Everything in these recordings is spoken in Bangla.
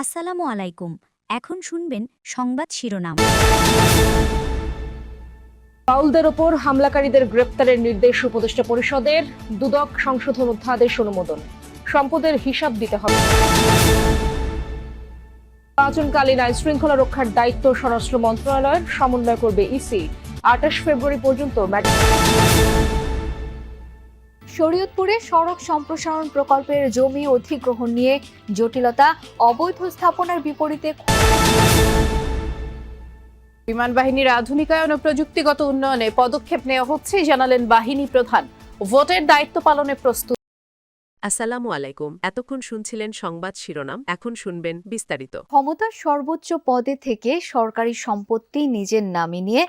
আসসালামু আলাইকুম। এখন শুনবেন সংবাদ শিরোনাম। বাউলদের ওপর হামলাকারীদের গ্রেপ্তারের নির্দেশ উপদেষ্টা পরিষদের। দুদক সংশোধন অধ্যাদেশ অনুমোদন। সম্পদের হিসাব দিতে হবে। নির্বাচনকালীন আইন শৃঙ্খলা রক্ষার দায়িত্ব স্বরাষ্ট্র মন্ত্রণালয়ের। সমন্বয় করবে ইসি। আঠাশ ফেব্রুয়ারি পর্যন্ত শরীয়তপুরে সড়ক সম্প্রসারণ প্রকল্পের জমি অধিগ্রহণ নিয়ে জটিলতা অবৈধ স্থাপনার বিপরীতে বিমান বাহিনীর আধুনিকায়ন ও প্রযুক্তিগত উন্নয়নে পদক্ষেপ নেওয়া হচ্ছে জানালেন বাহিনী প্রধান। ভোটের দায়িত্ব পালনে প্রস্তুত। আসসালামু আলাইকুম। এতক্ষণ শুনছিলেন সংবাদ শিরোনাম এখন শুনবেন বিস্তারিত। ক্ষমতার সর্বোচ্চ পদে থেকে সরকারি সম্পত্তি নিজের নামে নিয়ে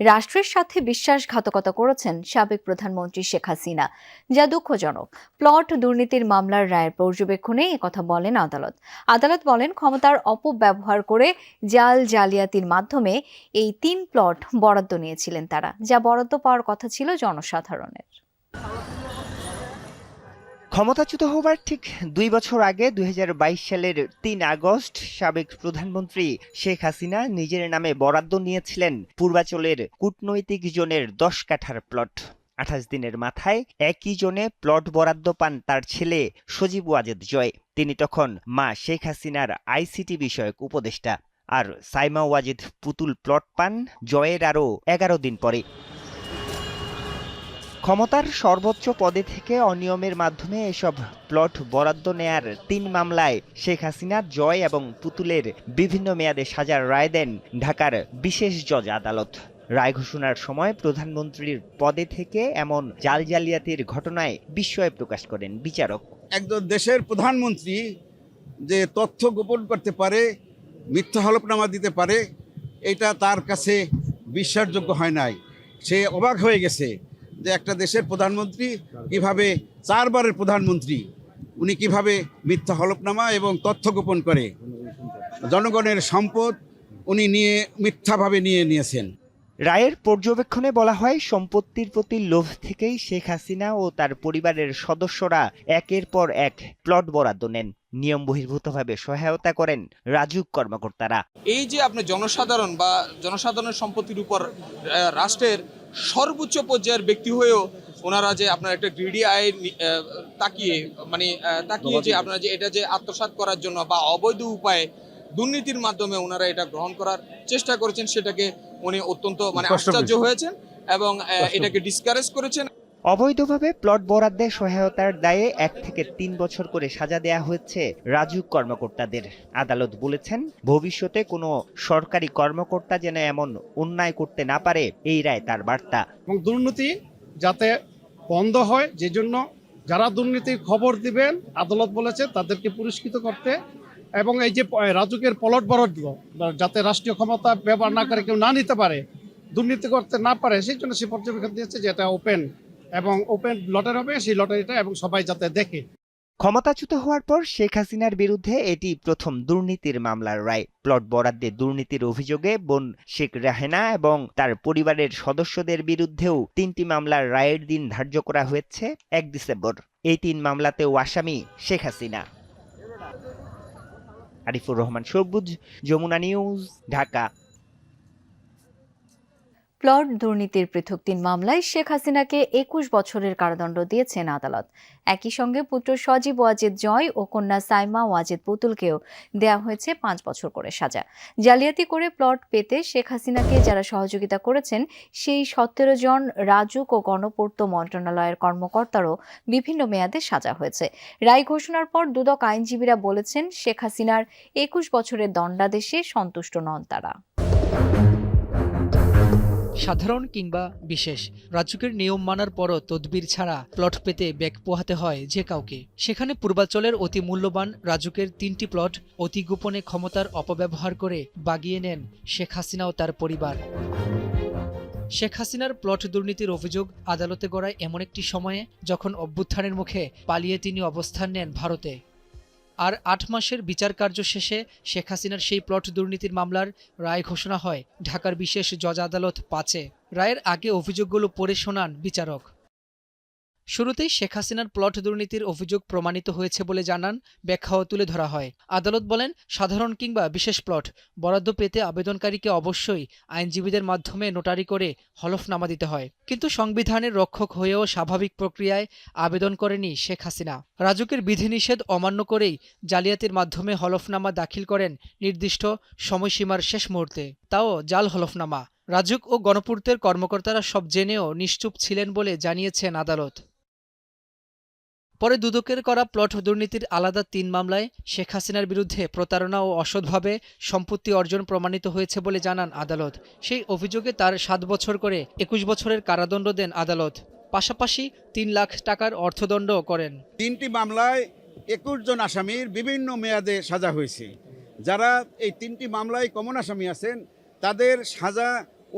রাষ্ট্রের সাথে বিশ্বাসঘাতকতা করেছেন সাবেক প্রধানমন্ত্রী শেখ হাসিনা, যা দুঃখজনক। প্লট দুর্নীতির মামলার রায়ের পর্যবেক্ষণে কথা বলেন আদালত। আদালত বলেন, ক্ষমতার অপব্যবহার করে জাল জালিয়াতির মাধ্যমে এই তিন প্লট বরাদ্দ নিয়েছিলেন তারা, যা বরাদ্দ পাওয়ার কথা ছিল জনসাধারণের। ক্ষমতাচ্যুত হবার ঠিক দুই বছর আগে দু হাজার বাইশ সালের তিন আগস্ট সাবেক প্রধানমন্ত্রী শেখ হাসিনা নিজের নামে বরাদ্দ নিয়েছিলেন পূর্বাচলের কূটনৈতিক জোনের দশ কাঠার প্লট। আঠাশ দিনের মাথায় একই জনে প্লট বরাদ্দ পান তার ছেলে সজীব ওয়াজেদ জয়। তিনি তখন মা শেখ হাসিনার আইসিটি বিষয়ক উপদেষ্টা। আর সাইমা ওয়াজেদ পুতুল প্লট পান জয়ের আরও এগারো দিন পরে। ক্ষমতার সর্বোচ্চ পদে থেকে অনিয়মের মাধ্যমে এসব প্লট বরাদ্দ নেয়ার তিন মামলায় শেখ হাসিনা জয় এবং পুতুলের বিভিন্ন মেয়াদে সাজার রায় দেন ঢাকার বিশেষ জজ আদালত। রায় ঘোষণার সময় প্রধানমন্ত্রীর পদে থেকে এমন জাল জালিয়াতির ঘটনায় বিস্ময় প্রকাশ করেন বিচারক। একজন দেশের প্রধানমন্ত্রী যে তথ্য গোপন করতে পারে, মিথ্যা হলফনামা দিতে পারে, এটা তার কাছে বিশ্বাসযোগ্য হয় নাই। সে অবাক হয়ে গেছে যে একটা দেশের প্রধানমন্ত্রী কীভাবে চারবারের প্রধানমন্ত্রী উনি কীভাবে মিথ্যা হলফনামা এবং তথ্য গোপন করে জনগণের সম্পদ উনি নিয়ে মিথ্যাভাবে নিয়ে নিয়েছেন। রায়ের পর্যবেক্ষণে বলা হয় সম্পত্তির প্রতি লোভ থেকেই শেখ হাসিনা ও তার পরিবারের সদস্যরা একের পর এক প্লট বরাদ্দ নেন। নিয়ম বহির্ভূতভাবে সহায়তা করেন রাজুক কর্মকর্তারা। এই যে আপনি জনসাধারণ বা জনসাধারণের সম্পত্তির উপর রাষ্ট্রের সর্বোচ্চ পর্যায়ের ব্যক্তি হয়েও ওনারা যে আপনার একটা গ্রিডি আয় তাকিয়ে মানে তাকিয়ে যে আপনারা যে এটা যে আত্মসাত করার জন্য বা অবৈধ উপায়ে দুর্নীতির মাধ্যমে ওনারা এটা গ্রহণ করার চেষ্টা করেছেন সেটাকে উনি অত্যন্ত মানে আশ্চর্য হয়েছেন এবং এটাকে ডিসকারেজ করেছেন। অবৈধভাবে প্লট বরাদ্দে সহায়তার দায়ে এক থেকে তিন বছর করে সাজা দেয়া হয়েছে রাজুক কর্মকর্তাদের। আদালত বলেছেন, ভবিষ্যতে কোনো সরকারি কর্মকর্তা যেন এমন অন্যায় করতে না পারে, এই রায় তার বার্তা। এবং দুর্নীতি যাতে বন্ধ হয়, যে জন্য যারা দুর্নীতির খবর দিবেন, আদালত বলেছে তাদেরকে পুরস্কৃত করতে এবং এই যে রাজুকের পলট বরাদ্দ, যাতে রাষ্ট্রীয় ক্ষমতা ব্যবহার না করে কেউ না নিতে পারে, দুর্নীতি করতে না পারে, সেই জন্য সে পর্যবেক্ষণ দিয়েছে যে এটা ওপেন এবং ওপেন লটারি হবে, সেই লটারিটা এবং সবাই যাতে দেখে। ক্ষমতাচ্যুত হওয়ার পর শেখ হাসিনার বিরুদ্ধে এটি প্রথম দুর্নীতির মামলার রায়। প্লট বরাদ্দে দুর্নীতির অভিযোগে বোন শেখ রাহেনা এবং তার পরিবারের সদস্যদের বিরুদ্ধেও তিনটি মামলার রায়ের দিন ধার্য করা হয়েছে এক ডিসেম্বর। এই তিন মামলাতেও আসামি শেখ হাসিনা। আরিফুর রহমান, সবুজ, যমুনা নিউজ, ঢাকা। প্লট দুর্নীতির পৃথক তিন মামলায় শেখ হাসিনাকে একুশ বছরের কারাদণ্ড দিয়েছেন আদালত। একই সঙ্গে পুত্র সজীব ওয়াজেদ জয় ও কন্যা সাইমা ওয়াজেদ পুতুলকেও দেয়া হয়েছে পাঁচ বছর করে সাজা। জালিয়াতি করে প্লট পেতে শেখ হাসিনাকে যারা সহযোগিতা করেছেন, সেই সতেরো জন রাজুক ও গণপূর্ত মন্ত্রণালয়ের কর্মকর্তারও বিভিন্ন মেয়াদে সাজা হয়েছে। রায় ঘোষণার পর দুদক আইনজীবীরা বলেছেন, শেখ হাসিনার একুশ বছরের দণ্ডাদেশে সন্তুষ্ট নন তারা। সাধারণ কিংবা বিশেষ। রাজুকের নিয়ম মানার পরও তদবির ছাড়া প্লট পেতে ব্যাগ পোহাতে হয় যে কাউকে। সেখানে পূর্বাচলের অতি মূল্যবান রাজুকের তিনটি প্লট অতি গোপনে ক্ষমতার অপব্যবহার করে বাগিয়ে নেন শেখ হাসিনা ও তার পরিবার। শেখ হাসিনার প্লট দুর্নীতির অভিযোগ আদালতে গড়ায় এমন একটি সময়ে যখন অভ্যুত্থানের মুখে পালিয়ে তিনি অবস্থান নেন ভারতে। আর আট মাসের বিচার কার্য শেষে শেখ হাসিনার সেই প্লট দুর্নীতির মামলার রায় ঘোষণা হয়। ঢাকার বিশেষ জজ আদালত পাঁচে। রায়ের আগে অভিযোগগুলো পড়ে শোনান বিচারক। শুরুতেই শেখ হাসিনার প্লট দুর্নীতির অভিযোগ প্রমাণিত হয়েছে বলে জানান, ব্যাখ্যাও তুলে ধরা হয়। আদালত বলেন, সাধারণ কিংবা বিশেষ প্লট, বরাদ্দ পেতে আবেদনকারীকে অবশ্যই আইনজীবীদের মাধ্যমে নোটারি করে হলফনামা দিতে হয়। কিন্তু সংবিধানের রক্ষক হয়েও স্বাভাবিক প্রক্রিয়ায় আবেদন করেনি শেখ হাসিনা। রাজুকের বিধিনিষেধ অমান্য করেই জালিয়াতির মাধ্যমে হলফনামা দাখিল করেন নির্দিষ্ট সময়সীমার শেষ মুহূর্তে। তাও জাল হলফনামা। রাজুক ও গণপূর্তের কর্মকর্তারা সব জেনেও নিশ্চুপ ছিলেন বলে জানিয়েছেন আদালত। পরে দুদকের করা প্লট দুর্নীতির আলাদা তিন মামলায় শেখ হাসিনার বিরুদ্ধে প্রতারণা ও অসৎভাবে সম্পত্তি অর্জন প্রমাণিত হয়েছে বলে জানান আদালত। সেই অভিযোগে তার সাত বছর করে একুশ বছরের কারাদণ্ড দেন আদালত। পাশাপাশি তিন লাখ টাকার অর্থদণ্ড করেন। তিনটি মামলায় একুশ জন আসামির বিভিন্ন মেয়াদে সাজা হয়েছে। যারা এই তিনটি মামলায় কমন আসামি আছেন তাদের সাজা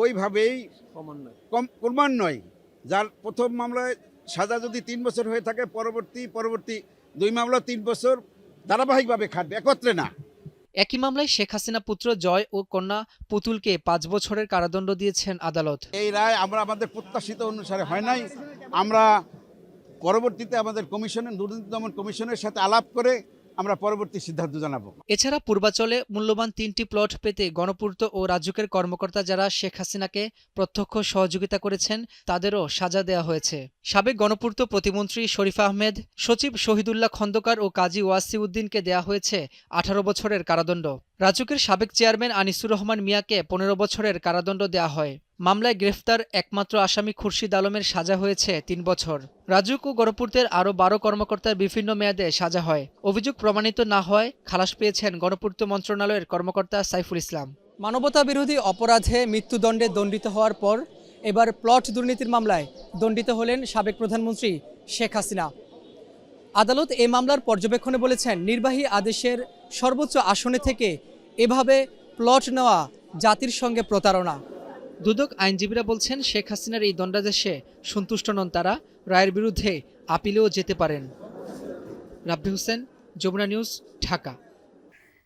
ওইভাবেই কম ক্রমান্বয়ে যার প্রথম মামলায় সাজা যদি তিন বছর হয়ে থাকে পরবর্তী পরবর্তী দুই মামলা তিন বছর ধারাবাহিকভাবে খাটবে একত্রে না। একই মামলায় শেখ হাসিনা পুত্র জয় ও কন্যা পুতুলকে পাঁচ বছরের কারাদণ্ড দিয়েছেন আদালত। এই রায় আমরা আমাদের প্রত্যাশিত অনুসারে হয় নাই। আমরা পরবর্তীতে আমাদের কমিশনের দুর্নীতি দমন কমিশনের সাথে আলাপ করে আমরা পরবর্তী সিদ্ধান্ত জানাব। এছাড়া পূর্বাচলে মূল্যবান তিনটি প্লট পেতে গণপূর্ত ও রাজুকের কর্মকর্তা যারা শেখ হাসিনাকে প্রত্যক্ষ সহযোগিতা করেছেন, তাদেরও সাজা দেওয়া হয়েছে। সাবেক গণপূর্ত প্রতিমন্ত্রী শরীফ আহমেদ, সচিব শহীদুল্লাহ খন্দকার ও কাজী ওয়াসি উদ্দিনকে দেয়া হয়েছে আঠারো বছরের কারাদণ্ড। রাজুকের সাবেক চেয়ারম্যান আনিসুর রহমান মিয়াকে পনেরো বছরের কারাদণ্ড দেওয়া হয়। মামলায় গ্রেফতার একমাত্র আসামি খুরশিদ আলমের সাজা হয়েছে তিন বছর। রাজুক ও গণপূর্তের আরও বারো কর্মকর্তার বিভিন্ন মেয়াদে সাজা হয়। অভিযোগ প্রমাণিত না হয় খালাস পেয়েছেন গণপূর্ত মন্ত্রণালয়ের কর্মকর্তা সাইফুল ইসলাম। মানবতা বিরোধী অপরাধে মৃত্যুদণ্ডে দণ্ডিত হওয়ার পর এবার প্লট দুর্নীতির মামলায় দণ্ডিত হলেন সাবেক প্রধানমন্ত্রী শেখ হাসিনা। আদালত এই মামলার পর্যবেক্ষণে বলেছেন, নির্বাহী আদেশের সর্বোচ্চ আসনে থেকে এভাবে প্লট নেওয়া জাতির সঙ্গে প্রতারণা। দুদক আইনজীবীরা বলছেন, শেখ হাসিনার এই দণ্ডাদেশে সন্তুষ্ট নন তারা, রায়ের বিরুদ্ধে আপিলেও যেতে পারেন। রাব্বি হোসেন, যমুনা নিউজ, ঢাকা।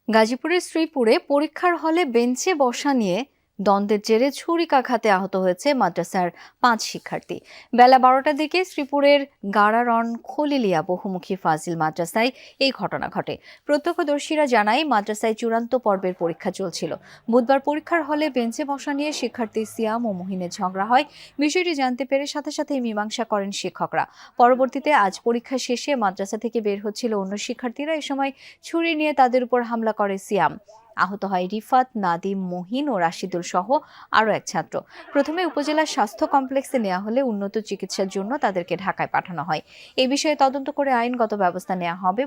গাজীপুরের শ্রীপুরে পরীক্ষার হলে বেঞ্চে বসা নিয়ে দ্বন্দ্বের জেরে ছুরিকাঘাতে আহত হয়েছে মাদ্রাসার পাঁচ শিক্ষার্থী। বেলা বারোটার দিকে শ্রীপুরের গাড়ারন খলিলিয়া বহুমুখী ফাজিল মাদ্রাসায় এই ঘটনা ঘটে। প্রত্যক্ষদর্শীরা জানায়, মাদ্রাসায় চূড়ান্ত পর্বের পরীক্ষা চলছিল। বুধবার পরীক্ষার হলে বেঞ্চে বসা নিয়ে শিক্ষার্থী সিয়াম ও মহিনের ঝগড়া হয়। বিষয়টি জানতে পেরে সাথে সাথে মীমাংসা করেন শিক্ষকরা। পরবর্তীতে আজ পরীক্ষা শেষে মাদ্রাসা থেকে বের হচ্ছিল অন্য শিক্ষার্থীরা। এ সময় ছুরি নিয়ে তাদের উপর হামলা করে সিয়াম। আহত হয় রিফাত, নাদিম, মহিন ও রাশিদুল সহ আরও এক ছাত্র। প্রথমে উপজেলার স্বাস্থ্য কমপ্লেক্সে নেওয়া হলে উন্নত চিকিৎসার জন্য তাদেরকে ঢাকায় পাঠানো হয়। এ বিষয়ে তদন্ত করে আইনগত ব্যবস্থা নেওয়া হবে